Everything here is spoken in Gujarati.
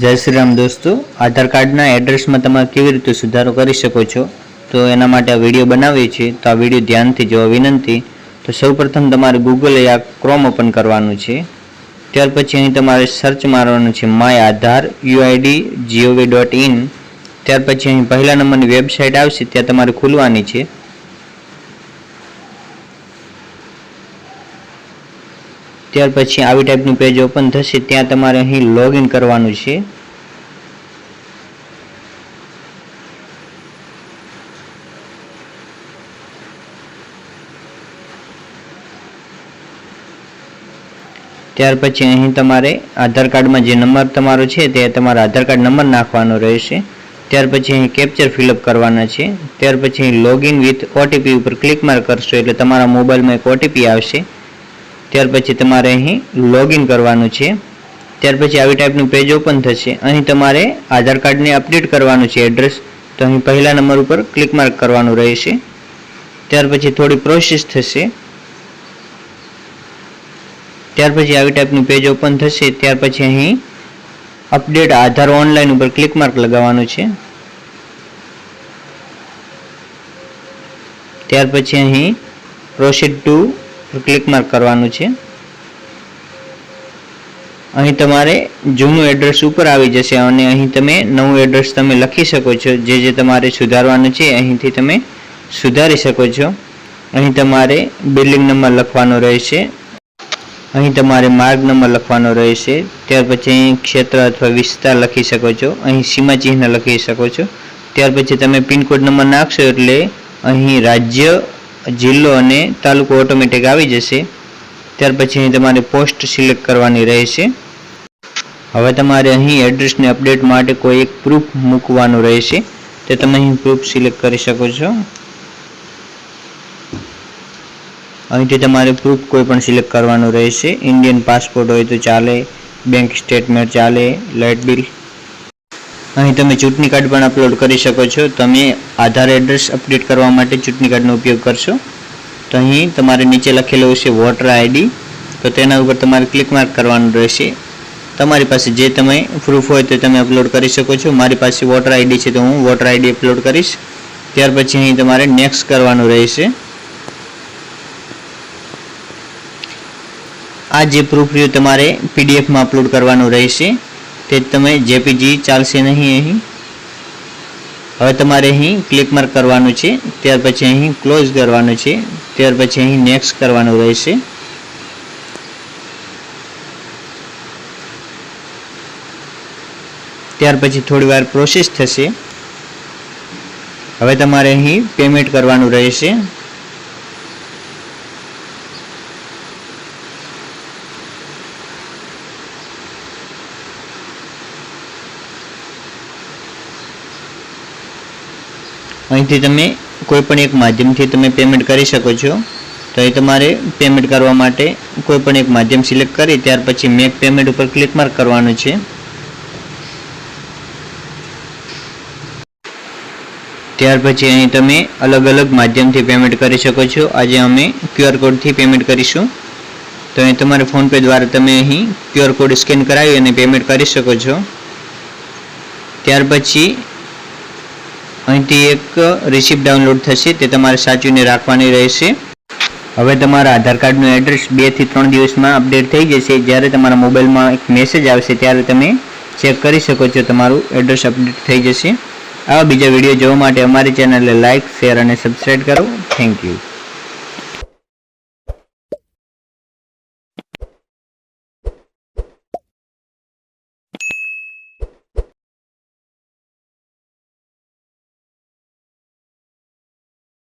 જય શ્રી રામ દોસ્તો. આધાર કાર્ડના એડ્રેસમાં તમે કેવી રીતે સુધારો કરી શકો છો? તો એના માટે આ વીડિયો બનાવીએ છીએ. તો આ વીડિયો ધ્યાનથી જોવા વિનંતી. તો સૌપ્રથમ તમારે ગૂગલ યા ક્રોમ ઓપન કરવાનું છે. ત્યાર પછી અહીં તમારે સર્ચ મારવાનું છે my Aadhaar U I D G O V dot in ત્યાર પછી અહીં પહેલા નંબરની વેબસાઇટ આવશે. ત્યાં તમારે ખુલવાની છે. ત્યાર પછી આવી ટાઈપનું પેજ ઓપન થશે, ત્યાં તમારે અહીં લોગિન કરવાનું છે. ત્યાર પછી અહીં તમારે આધાર કાર્ડમાં જે નંબર તમારો છે, તે તમારો આધાર કાર્ડ નંબર નાખવાનો રહેશે. ત્યાર પછી અહીં કેપ્ચર ફિલઅપ કરવાના છે. ત્યાર પછી અહીં login with O T P ઉપર ક્લિક માર કરશો, એટલે તમારા મોબાઈલમાં એક ઓટીપી આવશે. ત્યાર પછી તમારે અહીં લોગિન કરવાનું છે. ત્યાર પછી આવી ટાઈપનું પેજ ઓપન થશે. અહીં તમારે આધાર કાર્ડને અપડેટ કરવાનું છે એડ્રેસ તો અહીં પહેલા નંબર ઉપર ક્લિક માર્ક કરવાનું રહેશે. ત્યાર પછી થોડી પ્રોસેસ થશે. ત્યાર પછી આવી ટાઈપનું પેજ ઓપન થશે. ત્યાર પછી અહીં અપડેટ આધાર ઓનલાઈન ઉપર ક્લિક માર્ક લગાવવાનું છે. ત્યાર પછી અહીં પ્રોસીડ ટુ ક્લિક માર્ક કરવાનું છે. અહીં તમારે જૂનું એડ્રેસ ઉપર આવી જશે અને અહીં તમે નવું એડ્રેસ તમે લખી શકો છો. જે જે તમારે સુધારવાનું છે, અહીંથી તમે સુધારી શકો છો. અહીં તમારે બિલ્ડિંગ નંબર લખવાનો રહેશે. અહીં તમારે માર્ગ નંબર લખવાનો રહેશે. ત્યાર પછી અહીં ક્ષેત્ર અથવા વિસ્તાર લખી શકો છો. અહીં સીમાચિહ્ન લખી શકો છો. ત્યાર પછી તમે પિનકોડ નંબર નાખશો એટલે અહીં રાજ્ય જિલ્લો અને તાલુકો ઓટોમેટિક આવી જશે. ત્યાર પછી અહીં તમારે પોસ્ટ સિલેક્ટ કરવાની રહેશે. હવે તમારે અહીં એડ્રેસને અપડેટ માટે કોઈ એક પ્રૂફ મૂકવાનું રહેશે. તે તમે અહીં પ્રૂફ સિલેક્ટ કરી શકો છો. અહીંથી તમારે પ્રૂફ કોઈ પણ સિલેક્ટ કરવાનું રહેશે. ઇન્ડિયન પાસપોર્ટ હોય તો ચાલે બેંક સ્ટેટમેન્ટ ચાલે લાઇટ બિલ અહીં તમે ચૂંટણી કાર્ડ પણ અપલોડ કરી શકો છો. તમે આધાર એડ્રેસ અપડેટ કરવા માટે ચૂંટણી કાર્ડનો ઉપયોગ કરશો. તો અહીં તમારે નીચે લખેલું છે વોટર આઈડી તો તેના ઉપર તમારે ક્લિક માર્ક કરવાનું રહેશે. તમારી પાસે જે તમે પ્રૂફ હોય તે તમે અપલોડ કરી શકો છો. મારી પાસે વોટર આઈડી છે તો હું વોટર આઈડી અપલોડ કરીશ. ત્યાર પછી અહીં તમારે નેક્સ્ટ કરવાનું રહેશે. આ જે પ્રૂફ રહ્યું તમારે પીડીએફમાં અપલોડ કરવાનું રહેશે. તે તમે જેપીજી ચાલશે નહીં અહીં. હવે તમારે અહીં ક્લિક માર્ક કરવાનું છે, ત્યાર પછી અહીં ક્લોઝ કરવાનું છે, ત્યાર પછી અહીં નેક્સ્ટ કરવાનું રહેશે. ત્યાર પછી થોડી વાર પ્રોસેસ થશે. હવે તમારે અહીં પેમેન્ટ કરવાનું રહેશે. અહીંથી તમે કોઈ પણ એક માધ્યમથી તમે પેમેન્ટ કરી શકો છો. તો એ તમારે પેમેન્ટ કરવા માટે કોઈ પણ એક માધ્યમ સિલેક્ટ કરી, ત્યાર પછી મેક પેમેન્ટ ઉપર ક્લિક માર્ક કરવાનું છે. ત્યાર પછી અહીં તમે અલગ અલગ માધ્યમથી પેમેન્ટ કરી શકો છો. આજે અમે ક્યુઆર કોડથી પેમેન્ટ કરીશું. તો અહીં તમારે ફોનપે દ્વારા તમે અહીં ક્યુઆર કોડ સ્કેન કરાવી અને પેમેન્ટ કરી શકો છો. ત્યાર પછી અહીંથી એક રિસિપ્ટ ડાઉનલોડ થશે, તે તમારે સાચવીને રાખવાની રહેશે. હવે તમારા આધાર કાર્ડનું એડ્રેસ બેથી ત્રણ દિવસમાં અપડેટ થઈ જશે. જ્યારે તમારા મોબાઈલમાં એક મેસેજ આવશે, ત્યારે તમે ચેક કરી શકો છો તમારું એડ્રેસ અપડેટ થઈ જશે. આવા બીજા વીડિયો જોવા માટે અમારી ચેનલને લાઇક શેર અને સબસ્ક્રાઈબ કરો. Thank you